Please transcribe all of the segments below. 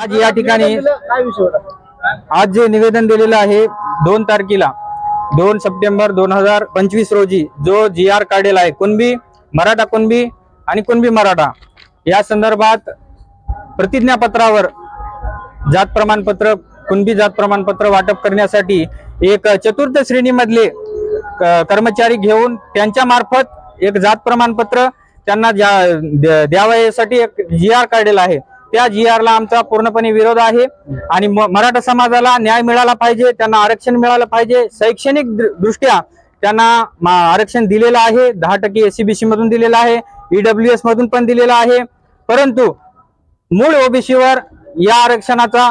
आज या ठिकाणी आज जे निवेदन दिलेलं आहे दोन तारखेला दोन सप्टेंबर दोन हजार पंचवीस रोजी जो जी आर काढलेला आहे कुणबी मराठा कुणबी आणि कुणबी मराठा या संदर्भात प्रतिज्ञापत्रावर जात प्रमाणपत्र कुणबी जात प्रमाणपत्र वाटप करण्यासाठी एक चतुर्थ श्रेणीमधले कर्मचारी घेऊन त्यांच्या मार्फत एक जात प्रमाणपत्र त्यांना ज्या- द्या- द्यावं यासाठी एक जी आर काढलेला आहे. त्या जी आर ला आमचा पूर्णपणे विरोध आहे आणि म- मराठा समाजाला न्याय मिळाला पाहिजे त्यांना आरक्षण मिळालं पाहिजे शैक्षणिक दृष्ट्या त्यांना आरक्षण दिलेलं आहे. दहा टक्के एसीबीसी मधून दिलेलं आहे ईडब्ल्यू एस मधून पण दिलेलं आहे. परंतु मूळ ओबीसीवर या आरक्षणाचा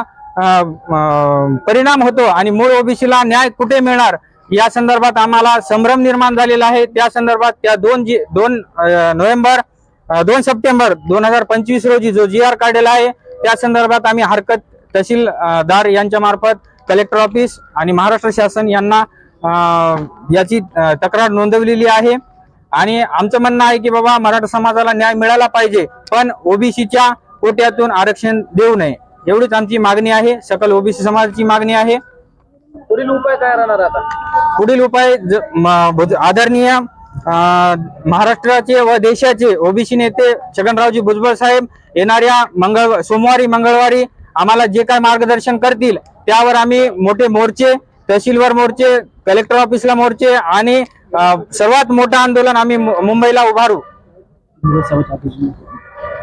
परिणाम होतो आणि मूळ ओबीसीला न्याय कुठे मिळणार? या संदर्भात आम्हाला संभ्रम निर्माण झालेला आहे. त्या संदर्भात त्या दोन जी दोन नोव्हेंबर दोन सप्टेंबर दोन हजार पंचवीस रोजी जो जी आर काढलेला आहे त्या संदर्भात आम्ही हरकत तहसीलदार यांच्या मार्फत कलेक्टर ऑफिस आणि महाराष्ट्र शासन यांना याची तक्रार नोंदवलेली आहे. आणि आमचं म्हणणं आहे की बाबा मराठा समाजाला न्याय मिळाला पाहिजे पण ओबीसीच्या कोट्यातून आरक्षण देऊ नये. एवढीच आमची मागणी आहे. सकल ओबीसी समाजाची मागणी आहे. पुढील उपाय काय राहणार आता? पुढील उपाय ज- म- भुज- आदरणीय अं, महाराष्ट्राचे व देशाचे ओबीसी नेते छगनरावजी भुजबळ साहेब येणाऱ्या मंगळ सोमवारी मंगळवारी आम्हाला जे काय मार्गदर्शन करतील त्यावर आम्ही मोठे मोर्चे तहसीलवर मोर्चे कलेक्टर ऑफिसला मोर्चे आणि अं, सर्वात मोठं आंदोलन आम्ही मु- मुंबईला उभारू.